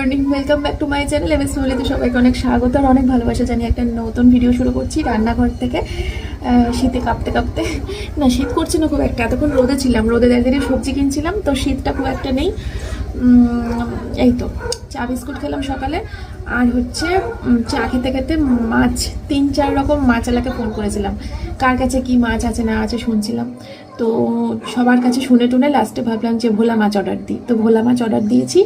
Morning welcome back to my channel M S মলিতে সবাইকে অনেক স্বাগত আর অনেক ভালোবাসা জানি একটা নতুন ভিডিও শুরু করছি রান্নাঘর থেকে। শীতে কাঁপতে কাঁপতে। না, শীত করছে না খুব একটা, এতক্ষণ রোদে ছিলাম, রোদে দাঁড়িয়ে সবজি কিনছিলাম, তো শীতটা খুব একটা নেই। এই তো, চা বিস্কুট খেলাম সকালে, আর হচ্ছে চা খেতে খেতে মাছ, তিন চার রকম মাছ এলাকে ফোন করেছিলাম। কার কাছে কি মাছ আছে না আছে শুনছিলাম। তো সবার কাছে শুনে টুনে লাস্টে ভাবলাম যে ভোলা মাছ অর্ডার দিই। তো ভোলা মাছ অর্ডার দিয়েছি।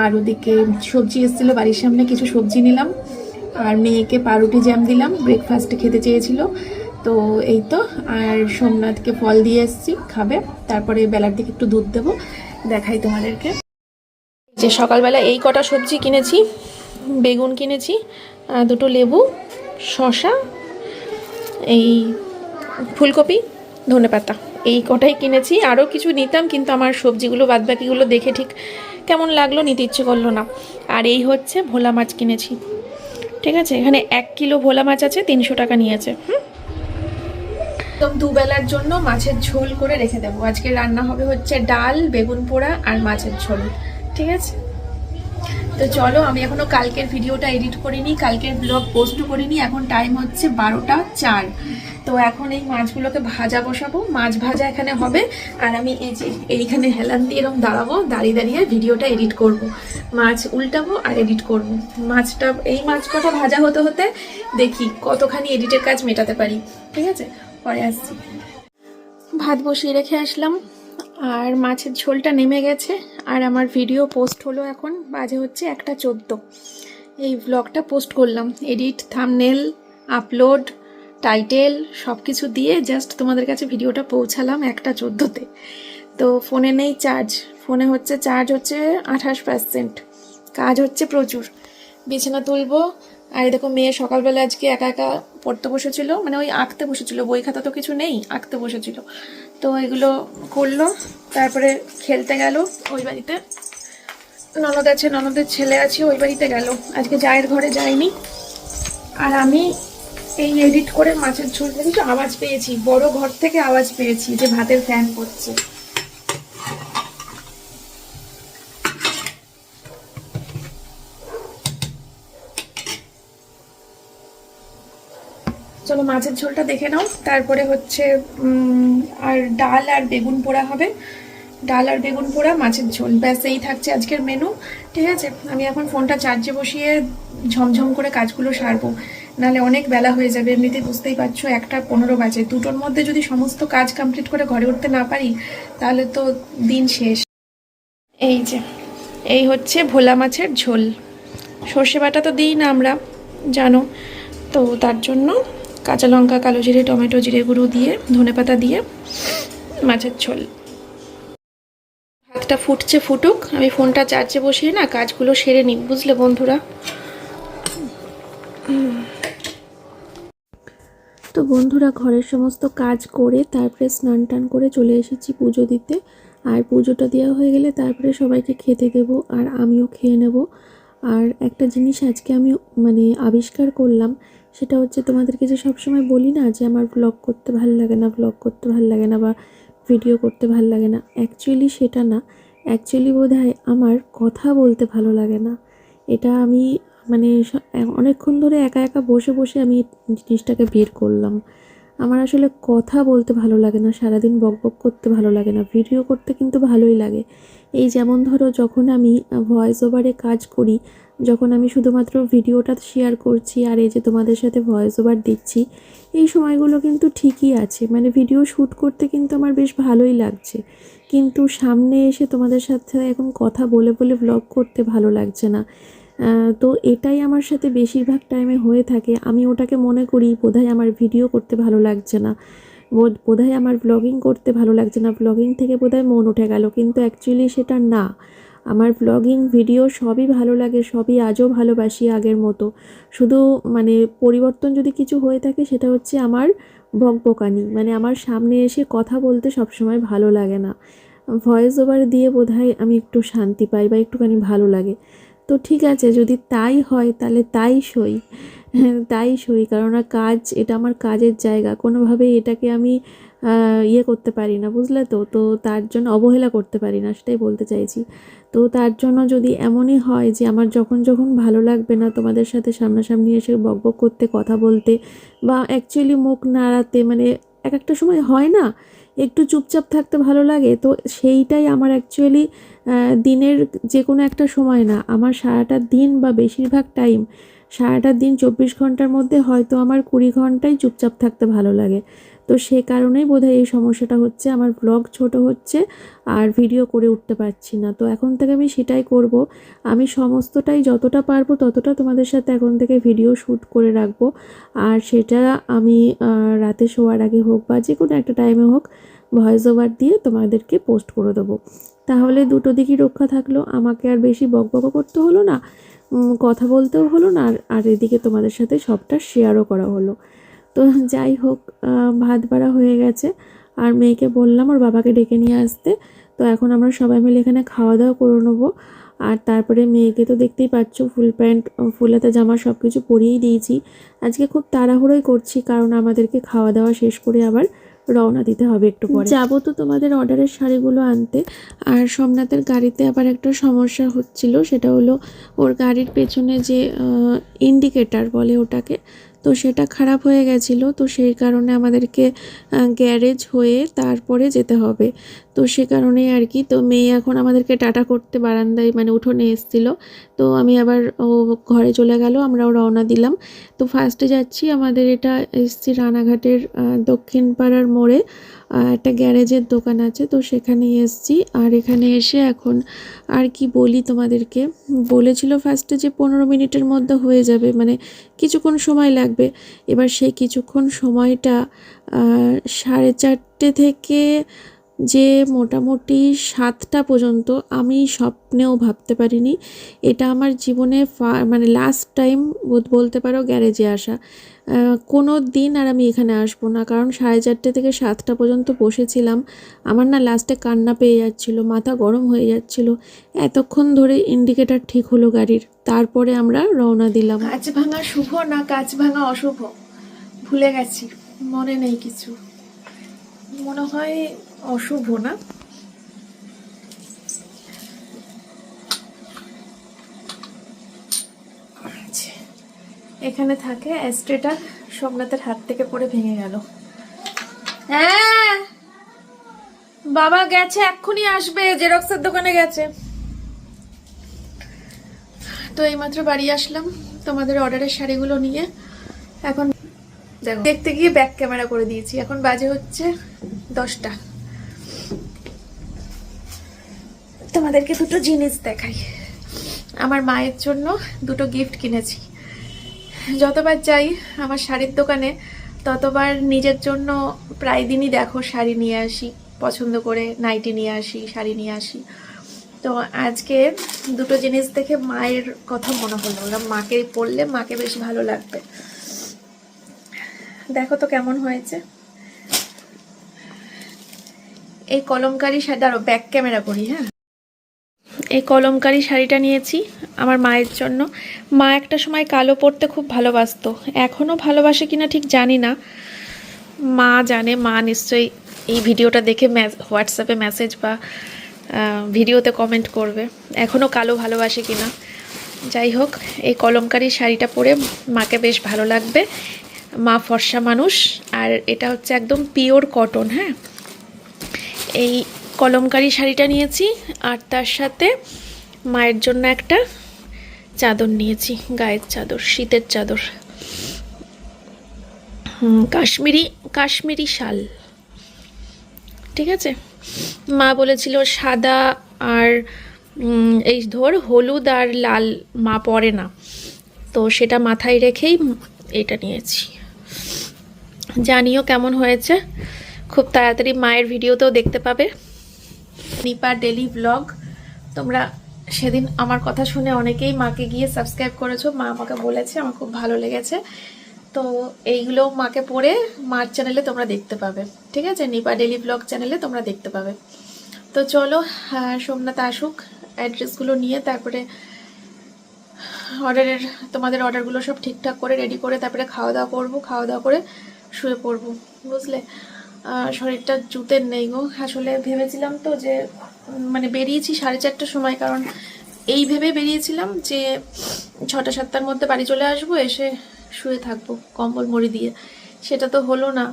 আর ওদিকে সবজি এসেছিল, বাড়ির সামনে কিছু সবজি নিলাম। আর মেয়েকে পাউরুটি জ্যাম দিলাম ব্রেকফাস্টে খেতে চেয়েছিল। তো এই তো, আর সোমনাথকে ফল দিয়ে এসেছি, খাবে। তারপরে বেলার দিকে একটু দুধ দেবো, দেখাই তোমাদেরকে। যে সকালবেলা এই কটা সবজি কিনেছি, বেগুন কিনেছি দুটো লেবু, শসা, এই ফুলকপি, ধনেপাতা। এই কটাই কিনেছি। আরও কিছু নিতাম, কিন্তু আমার সবজিগুলো বাদবাকিগুলো দেখে ঠিক কেমন লাগল নিতে ইচ্ছে করল না। আর এই হচ্ছে ভোলা মাছ কিনেছি। ঠিক আছে? এখানে এক কিলো ভোলা মাছ আছে, তিনশো টাকা নিয়েছে। হুম? একদম দুবেলার জন্য মাছের ঝোল করে রেখে দেবো। আজকে রান্না হবে হচ্ছে ডাল, বেগুন পোড়া আর মাছের ঝোল। ঠিক আছে? তো চলো, আমি এখনও কালকের ভিডিওটা এডিট করিনি, কালকের ব্লগ পোস্টও করিনি। এখন টাইম হচ্ছে বারোটা চার। তো এখন এই মাছগুলোকে ভাজা বসাবো। মাছ ভাজা এখানে হবে। আর আমি এই যে এইখানে হেলান দিয়ে এরকম দাঁড়াবো, দাঁড়িয়ে দাঁড়িয়ে ভিডিওটা এডিট করব। মাছ উল্টাবো আর এডিট করব। মাছটা, এই মাছ কটা ভাজা হতে হতে দেখি কতখানি এডিটের কাজ মেটাতে পারি। ঠিক আছে? পরে আসছি। ভাত বসিয়ে রেখে আসলাম। আর মাছের ঝোলটা নেমে গেছে। আর আমার ভিডিও পোস্ট হলো এখন, বাজে হচ্ছে একটা চোদ্দ। এই ব্লগটা পোস্ট করলাম। এডিট থামনেল আপলোড টাইটেল সব কিছু দিয়ে জাস্ট তোমাদের কাছে ভিডিওটা পৌঁছালাম একটা চোদ্দোতে। তো ফোনে নেই চার্জ ফোনে হচ্ছে চার্জ হচ্ছে আঠাশ পার্সেন্ট কাজ হচ্ছে প্রচুর। বিছানা তুলবো। আর দেখো মেয়ে সকালবেলা আজকে একা একা পড়তে বসেছিল। মানে ওই আঁকতে বসেছিল। বই খাতা তো কিছু নেই, আঁকতে বসেছিল। তো এগুলো করল। তারপরে খেলতে গেল। ওই বাড়িতে ননদ আছে, ননদের ছেলে আছে, ওই বাড়িতে গেল। আজকে জায়ের ঘরে যায়নি। আর আমি এই এডিট করে মাছের ঝোল কিছু আওয়াজ পেয়েছি। বড় ঘর থেকে আওয়াজ পেয়েছি যে ভাতের ফ্যান করছে। চলো মাছের ঝোলটা দেখে নাও। তারপরে হচ্ছে আর ডাল আর বেগুন পোড়া হবে। ডাল আর বেগুন পোড়া, মাছের ঝোল। ব্যাস, এই থাকছে আজকের মেনু ঠিক আছে? আমি এখন ফোনটা চার্জে বসিয়ে ঝমঝম করে কাজগুলো সারবো। নাহলে অনেক বেলা হয়ে যাবে, এমনিতে বুঝতেই পারছ, একটা পনেরো বাজে। দুটোর মধ্যে যদি সমস্ত কাজ কমপ্লিট করে ঘরে উঠতে না পারি, তাহলে তো দিন শেষ। এই যে, এই হচ্ছে ভোলা মাছের ঝোল। সর্ষে বাটা তো দিই না আমরা, জানো। তো তার জন্য কাঁচা লঙ্কা, কালো জিরে, টমেটো, জিরে গুঁড়ো দিয়ে ধনেপাতা দিয়ে মাছের ঝোল। ভাতটা ফুটছে ফুটুক, আমি ফোনটা চার্জে বসিয়ে না কাজগুলো সেরে নিই, বুঝলে বন্ধুরা? তো বন্ধুরা ঘরের সমস্ত কাজ করে তারপরে স্নান টান করে চলে এসেছি পুজো দিতে। আর পুজোটা দেওয়া হয়ে গেলে তারপরে সবাইকে খেতে দেব আর আমিও খেয়ে নেব। আর একটা জিনিস আজকে আমি মানে আবিষ্কার করলাম, সেটা হচ্ছে তোমাদেরকে যে সবসময় বলি না যে আমার ব্লগ করতে ভালো লাগে না ব্লগ করতে ভালো লাগে না বা ভিডিও করতে ভালো লাগে না অ্যাকচুয়ালি সেটা না। অ্যাকচুয়ালি বোধ হয় আমার কথা বলতে ভালো লাগে না। এটা আমি মানে অনেকক্ষণ ধরে একা একা বসে বসে আমি জিনিসটাকে বের করলাম। আমার আসলে কথা বলতে ভালো লাগে না, সারাদিন বক বক করতে ভালো লাগে না, ভিডিও করতে কিন্তু ভালোই লাগে। এই যেমন ধরো যখন আমি ভয়েস ওভারে কাজ করি, যখন আমি শুধুমাত্র ভিডিওটা শেয়ার করছি আর এই যে তোমাদের সাথে ভয়েস ওভার দিচ্ছি, এই সময়গুলো কিন্তু ঠিকই আছে। মানে ভিডিও শ্যুট করতে কিন্তু আমার বেশ ভালোই লাগছে। কিন্তু সামনে এসে তোমাদের সাথে এখন কথা বলে বলে ব্লগ করতে ভালো লাগছে না। তো এটাই আমার সাথে বেশিরভাগ টাইমে হয়ে থাকে। আমি ওটাকে মনে করি, বোধহয় আমার ভিডিও করতে ভালো লাগছে না। বোধ- বোধহয় আমার ব্লগিং করতে ভালো লাগছে না। ব্লগিং থেকে বোধহয় মন উঠে গেল, কিন্তু অ্যাকচুয়ালি সেটা না। আমার ব্লগিং ভিডিও সবই ভালো লাগে, সবই আজও ভালোবাসি আগের মতো। শুধু মানে পরিবর্তন যদি কিছু হয়ে থাকে, সেটা হচ্ছে আমার বকবকানি। মানে আমার সামনে এসে কথা বলতে সবসময় ভালো লাগে না। ভয়েস ওভার দিয়ে বোধহয় আমি একটু শান্তি পাই বা একটুখানি ভালো লাগে। তো ঠিক আছে, যদি তাই হয় তাহলে তাই সই। তাই সই, কেননা কাজ, এটা আমার কাজের জায়গা। কোনোভাবেই এটাকে আমি ইয়ে করতে পারি না, বুঝলে তো? তো তার জন্য অবহেলা করতে পারি না, সেটাই বলতে চাইছি। তো তার জন্য যদি এমনই হয় যে আমার যখন যখন ভালো লাগবে না তোমাদের সাথে সামনাসামনি এসে বকবক করতে, কথা বলতে, বা অ্যাকচুয়ালি মুখ নাড়াতে মানে এক একটা সময় হয় না একটু চুপচাপ থাকতে ভালো লাগে। তো সেইটাই আমার অ্যাকচুয়ালি দিনের যে কোনো একটা সময় না, আমার সারাটা দিন বা বেশিরভাগ টাইম সারাটা দিন চব্বিশ ঘণ্টার মধ্যে হয়তো আমার কুড়ি ঘন্টাই চুপচাপ থাকতে ভালো লাগে। তো সে কারণেই বোধহয় এই সমস্যাটা হচ্ছে, আমার ব্লগ ছোট হচ্ছে আর ভিডিও করে উঠতে পারছি না। তো এখন থেকে আমি সেটাই করব। আমি সমস্তটাই যতটা পারব ততটা তোমাদের সাথে এখন থেকে ভিডিও শ্যুট করে রাখব। আর সেটা আমি রাতে শোয়ার আগে হোক বা যে কোনো একটা টাইমে হোক ভয়েস ওভার দিয়ে তোমাদেরকে পোস্ট করে দেবো। তাহলে দুটো দিকই রক্ষা থাকল। আমাকে আর বেশি বকবকও করতে হলো না কথা বলতেও হলো না, আর এদিকে তোমাদের সাথে সবটা শেয়ারও করা হলো। তো যাই হোক ভাত বাড়া হয়ে গেছে। আর মেয়েকে বললাম ওর বাবাকে ডেকে নিয়ে আসতে। তো এখন আমরা সবাই মিলে এখানে খাওয়া দাওয়া করে নেব। আর তারপরে মেয়েকে তো দেখতেই পাচ্ছ, ফুল প্যান্ট ফুল হাতা জামা সব কিছু পরিয়েই দিয়েছি। আজকে খুব তাড়াহুড়োই করছি, কারণ আমাদেরকে খাওয়া দাওয়া শেষ করে আবার রওনা দিতে হবে একটু পরে। যাব তো তোমাদের অর্ডারের শাড়িগুলো আনতে। আর সোমনাথের গাড়িতে আবার একটা সমস্যা হচ্ছিল, সেটা হলো ওর গাড়ির পেছনে যে ইন্ডিকেটার বলে ওটাকে, তো সেটা খারাপ হয়ে গেছিল, তো সেই কারণে আমাদেরকে গ্যারেজ হয়ে তারপরে যেতে হবে। তো সে কারণেই আর কি, তো মেয়ে এখন আমাদেরকে টাটা করতে বারান্দায় মানে উঠোনে এসেছিল। তো আমি আবার ও ঘরে চলে গেল, আমরাও রওনা দিলাম। তো ফার্স্টে যাচ্ছি আমাদের এটা এসছি রানাঘাটের দক্ষিণ পাড়ার মোড়ে একটা গ্যারেজের দোকান আছে, তো সেখানেই এসছি। আর এখানে এসে এখন আর কি বলি তোমাদেরকে, বলেছিল ফার্স্টে যে পনেরো মিনিটের মধ্যে হয়ে যাবে মানে কিছুক্ষণ সময় লাগবে। এবার সেই কিছুক্ষণ সময়টা সাড়ে চারটে থেকে যে মোটামুটি সাতটা পর্যন্ত আমি স্বপ্নেও ভাবতে পারিনি। এটা আমার জীবনে মানে লাস্ট টাইম বলতে পারো গ্যারেজে আসা। কোনো দিন আর আমি এখানে আসব না, কারণ সাড়ে চারটে থেকে সাতটা পর্যন্ত বসেছিলাম। আমার না লাস্টে কান্না পেয়ে যাচ্ছিল, মাথা গরম হয়ে যাচ্ছিল। এতক্ষণ ধরে ইন্ডিকেটার ঠিক হলো গাড়ির, তারপরে আমরা রওনা দিলাম। কাঁচ ভাঙা শুভ না কাঁচ ভাঙা অশুভ? ভুলে গেছি, মনে নেই কিছু। মনে হয় অশুভ না? আচ্ছা, এখানে থাকে অ্যাস্ট্রেটা সোমনাথের হাত থেকে পড়ে ভেঙে গেল। হ্যাঁ! বাবা গেছে এক্ষুনি আসবে জেরক্সের দোকানে গেছে। তো এইমাত্র বাড়ি আসলাম তোমাদের অর্ডারের শাড়িগুলো নিয়ে। এখন দেখো দেখতে গিয়ে ব্যাক ক্যামেরা করে দিয়েছি। এখন বাজে হচ্ছে দশটা। তোমাদেরকে দুটো জিনিস দেখাই। আমার মায়ের জন্য দুটো গিফট কিনেছি। যতবার যাই আমার শাড়ির দোকানে, ততবার নিজের জন্য প্রায় দিনই দেখো শাড়ি নিয়ে আসি, পছন্দ করে নাইটি নিয়ে আসি, শাড়ি নিয়ে আসি। তো আজকে দুটো জিনিস দেখে মায়ের কথা মনে হলো। ওরা মাকে পরলে মাকে বেশ ভালো লাগবে। দেখো তো কেমন হয়েছে। এই কলমকারি দাঁড়ো ব্যাক ক্যামেরা করি হ্যাঁ? এই কলমকারি শাড়িটা নিয়েছি আমার মায়ের জন্য। মা একটা সময় কালো পরতে খুব ভালোবাসতো। এখনও ভালোবাসে কিনা ঠিক জানি না। মা জানে, মা নিশ্চয়ই এই ভিডিওটা দেখে হোয়াটসঅ্যাপে মেসেজ বা ভিডিওতে কমেন্ট করবে। এখনও কালো ভালোবাসে কিনা। যাই হোক, এই কলমকারি শাড়িটা পরে মাকে বেশ ভালো লাগবে। মা ফর্সা মানুষ। আর এটা হচ্ছে একদম পিওর কটন হ্যাঁ? এই কলমকারি শাড়িটা নিয়েছি আর তার সাথে মায়ের জন্য একটা চাদর নিয়েছি, গায়ের চাদর, শীতের চাদর। কাশ্মীরি কাশ্মীরি শাল। ঠিক আছে? মা বলেছিল সাদা আর এই ধর হলুদ আর লাল মা পরে না। তো সেটা মাথায় রেখেই এটা নিয়েছি। জানিও কেমন হয়েছে? খুব তাড়াতাড়ি মায়ের ভিডিওতেও দেখতে পাবে। নিপা ডেলি ব্লগ তোমরা সেদিন আমার কথা শুনে অনেকেই মাকে গিয়ে সাবস্ক্রাইব করেছ। মা আমাকে বলেছে, আমার খুব ভালো লেগেছে। তো এইগুলো মাকে পড়ে মার চ্যানেলে তোমরা দেখতে পাবে। ঠিক আছে? নিপা ডেলি ব্লগ চ্যানেলে তোমরা দেখতে পাবে। তো চলো সোমনাথ আসুক অ্যাড্রেসগুলো নিয়ে, তারপরে অর্ডারের তোমাদের অর্ডারগুলো সব ঠিকঠাক করে রেডি করে, তারপরে খাওয়া দাওয়া করব, খাওয়া দাওয়া করে শুয়ে পড়ব। বুঝলে? শরীরটা জুতের নেই গো। আসলে ভেবেছিলাম তো যে মানে বেরিয়েছি সাড়ে চারটার সময়, কারণ এই ভেবে বেরিয়েছিলাম যে ছটা সাতটার মধ্যে বাড়ি চলে আসব, এসে শুয়ে থাকব কম্বল মুড়ি দিয়ে। সেটা তো হলো না।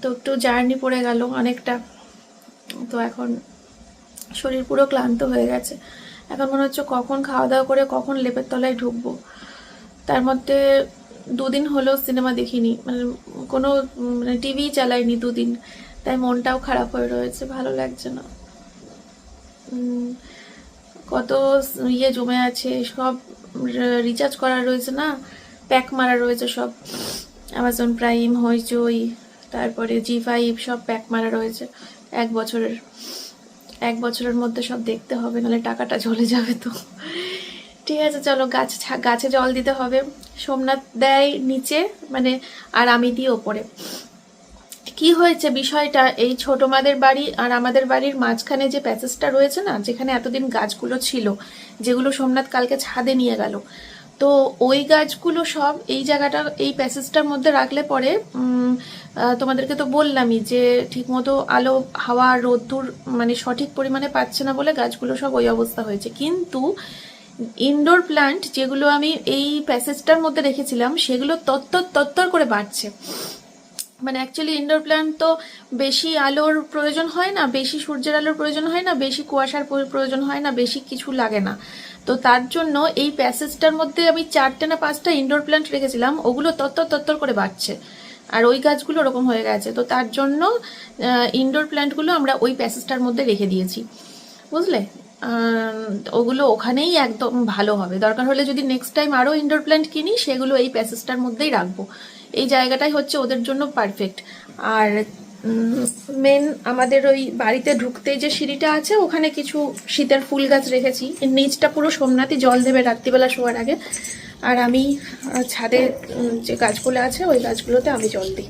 তো একটু জার্নি পড়ে গেল অনেকটা। তো এখন শরীর পুরো ক্লান্ত হয়ে গেছে। এখন মনে হচ্ছে কখন খাওয়া দাওয়া করে, কখন লেপের তলায় ঢুকবো। তার মধ্যে দুদিন হলো সিনেমা দেখিনি। মানে কোনো মানে টিভি চালাইনি দুদিন। তাই মনটাও খারাপ হয়ে রয়েছে, ভালো লাগছে না। কত ইয়ে জমে আছে, সব রিচার্জ করা রয়েছে না? প্যাক মারা রয়েছে সব। অ্যামাজন প্রাইম হইচই তারপরে জি ফাইভ সব প্যাক মারা রয়েছে। এক বছরের এক বছরের মধ্যে সব দেখতে হবে, নাহলে টাকাটা চলে যাবে তো। ঠিক আছে, চলো গাছ, গাছে জল দিতে হবে। সোমনাথ দেয় নিচে মানে আর আমি দিই ওপরে। কি হয়েছে বিষয়টা? এই ছোট মাদের বাড়ি আর আমাদের বাড়ির মাঝখানে যে প্যাসেজটা রয়েছে না, যেখানে এতদিন গাছগুলো ছিল, যেগুলো সোমনাথ কালকে ছাদে নিয়ে গেল। তো ওই গাছগুলো সব এই জায়গাটা এই প্যাসেজটার মধ্যে রাখলে পরে তোমাদেরকে তো বললামই যে ঠিকমতো আলো, হাওয়া, রোদ্দুর মানে সঠিক পরিমাণে পাচ্ছে না বলে গাছগুলো সব ওই অবস্থা হয়েছে। কিন্তু ইনডোর প্ল্যান্ট যেগুলো আমি এই প্যাসেজটার মধ্যে রেখেছিলাম, সেগুলো তত্তর তত্তর করে বাড়ছে। মানে অ্যাকচুয়ালি ইনডোর প্ল্যান্ট তো বেশি আলোর প্রয়োজন হয় না, বেশি সূর্যের আলোর প্রয়োজন হয় না, বেশি কুয়াশার প্রয়োজন হয় না, বেশি কিছু লাগে না। তো তার জন্য এই প্যাসেজটার মধ্যে আমি চারটে না পাঁচটা ইনডোর প্ল্যান্ট রেখেছিলাম, ওগুলো তত্তর তত্তর করে বাড়ছে। আর ওই গাছগুলো ওরকম হয়ে গেছে। তো তার জন্য ইনডোর প্ল্যান্টগুলো আমরা ওই প্যাসেজটার মধ্যে রেখে দিয়েছি। বুঝলে? ওগুলো ওখানেই একদম ভালো হবে। দরকার হলে যদি নেক্সট টাইম আরও ইনডোর প্ল্যান্ট কিনি সেগুলো এই প্যাসেজটার মধ্যেই রাখব। এই জায়গাটাই হচ্ছে ওদের জন্য পারফেক্ট আর মেন আমাদের ওই বাড়িতে ঢুকতেই যে সিঁড়িটা আছে ওখানে কিছু শীতের ফুল গাছ রেখেছি। নিচটা পুরো সোমনাথই জল দেবে রাত্রিবেলা শোয়ার আগে। আর আমি ছাদে যে গাছগুলো আছে ওই গাছগুলোতে আমি জল দিই।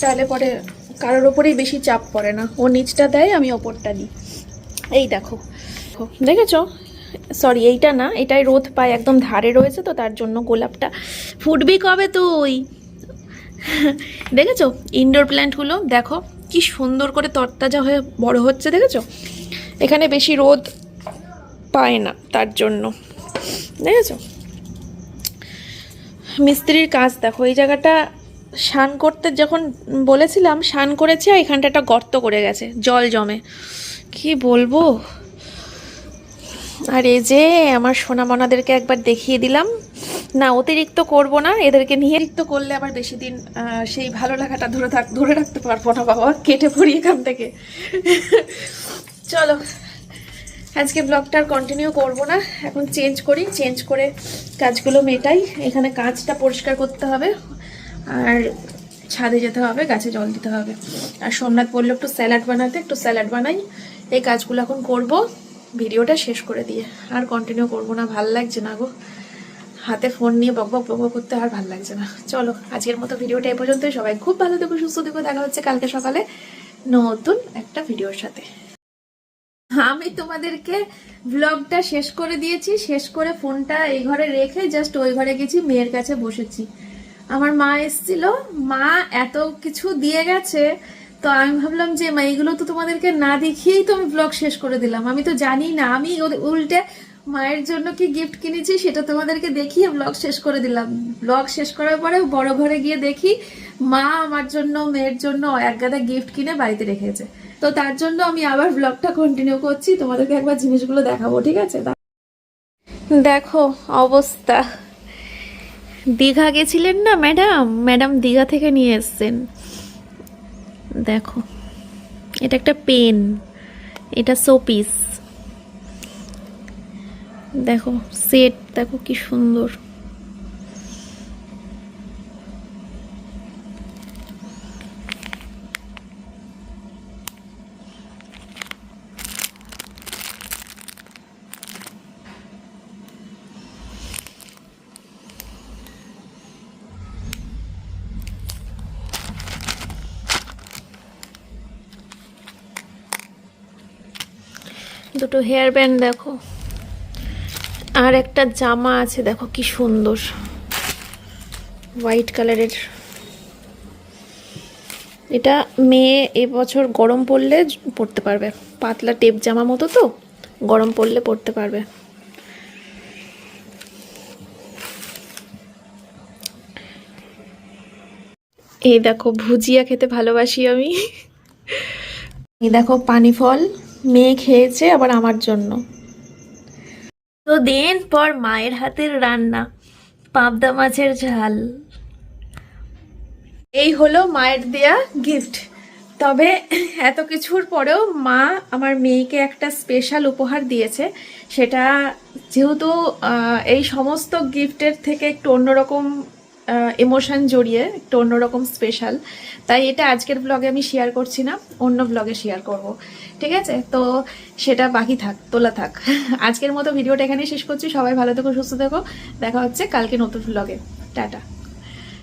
তাহলে পরে কারোর ওপরেই বেশি চাপ পড়ে না। ও নিচটা দেয় আমি ওপরটা দিই। এই দেখো, দেখেছ? সরি এইটা না, এটাই রোদ পায়, একদম ধারে রয়েছে তো, তার জন্য গোলাপটা। ফুটবি কবে তুই? দেখেছ? ইনডোর প্ল্যান্টগুলো দেখো, কি সুন্দর করে তরতাজা হয়ে বড় হচ্ছে, দেখেছ? এখানে বেশি রোদ পায় না, তার জন্য। দেখেছ? মিস্ত্রির কাজ, দেখো, এই জায়গাটা শান করতে যখন বলেছিলাম শান করেছে এখানটা একটা গর্ত করে গেছে, জল জমে। কি বলব? আর এই যে আমার সোনামনাদেরকে একবার দেখিয়ে দিলাম। না, অতিরিক্ত করব না, এদেরকে নিয়ে অতিরিক্ত করলে আবার বেশি দিন সেই ভালো লাগাটা ধরে থাক, ধরে রাখতে পারব না বাবা, কেটে পড়ি এখান থেকে। চলো, আজকে ব্লগটা আর কন্টিনিউ করব না, এখন চেঞ্জ করি চেঞ্জ করে কাজগুলো মেটাই। এখানে কাজটা পরিষ্কার করতে হবে, আর ছাদে যেতে হবে, গাছে জল দিতে হবে। আর সোমনাথ বলল একটু স্যালাড বানাতে, একটু স্যালাড বানাই, এই কাজগুলো এখন করব। ভিডিওটা শেষ করে দিয়ে। আর কন্টিনিউ করব না, ভালো লাগছে না গো। হাতে ফোন নিয়ে বক বক বক করতে আর ভালো লাগছে না। চলো, আজকের মতো ভিডিওটা এই পর্যন্তই। সবাই খুব ভালো থেকো, সুস্থ থেকো। দেখা হচ্ছে কালকে সকালে নতুন একটা ভিডিওর সাথে। আমি তোমাদেরকে ব্লগটা শেষ করে দিয়েছি। শেষ করে ফোনটা এই ঘরে রেখে জাস্ট ওই ঘরে গেছি, মেয়ের কাছে বসেছি। আমার মা এসেছিল। মা এত কিছু দিয়ে গেছে। তো আমি ভাবলাম যে, মা, এগুলো তো তোমাদেরকে না দেখিয়েই তো আমি ব্লগ শেষ করে দিলাম। আমি তো জানি না, আমি উল্টে মায়ের জন্য কি গিফট কিনেছি সেটা তোমাদেরকে দেখিয়ে ব্লগ শেষ করে দিলাম। ব্লগ শেষ করার পরে বড় ঘরে গিয়ে দেখি, মা আমার জন্য, মেয়ের জন্য এক গাদা গিফট কিনে বাড়িতে রেখেছে। তো তার জন্য আমি আবার ব্লগটা কন্টিনিউ করছি, তোমাদেরকে একবার জিনিসগুলো দেখাবো, ঠিক আছে? দেখো অবস্থা। দীঘা গেছিলেন না, ম্যাডাম? ম্যাডাম দীঘা থেকে নিয়ে এসছেন। দেখো। এটা একটা পেন। এটা শোপিস দেখো সেট দেখো কি সুন্দর। দুটো হেয়ার ব্যান্ড দেখো। আর একটা জামা আছে, দেখো কি সুন্দর। হোয়াইট কালারের এটা মেয়ে এবছর গরম পড়লে পরতে পারবে। পাতলা টেপ জামা মতো তো, গরম পড়লে পরতে পারবে। এই দেখো, ভুজিয়া খেতে ভালোবাসি আমি। এই দেখো পানি ফল মেয়ে খেয়েছে আবার আমার জন্য। তো দিন পর মায়ের হাতের রান্না পাবদা মাছের ঝাল। এই হলো মায়ের দেয়া গিফট তবে এত কিছুর পরেও মা আমার মেয়েকে একটা স্পেশাল উপহার দিয়েছে। সেটা যেহেতু এই সমস্ত গিফটের থেকে একটু অন্যরকম ইমোশন জড়িয়ে একটু অন্যরকম স্পেশাল তাই এটা আজকের ব্লগে আমি শেয়ার করছি না, অন্য ব্লগে শেয়ার করব। ঠিক আছে? তো সেটা বাকি থাক, তোলা থাক। আজকের মতো ভিডিওটা এখানে শেষ করছি। সবাই ভালো থেকো, সুস্থ থেকো। দেখা হচ্ছে কালকে নতুন ব্লগে টাটা।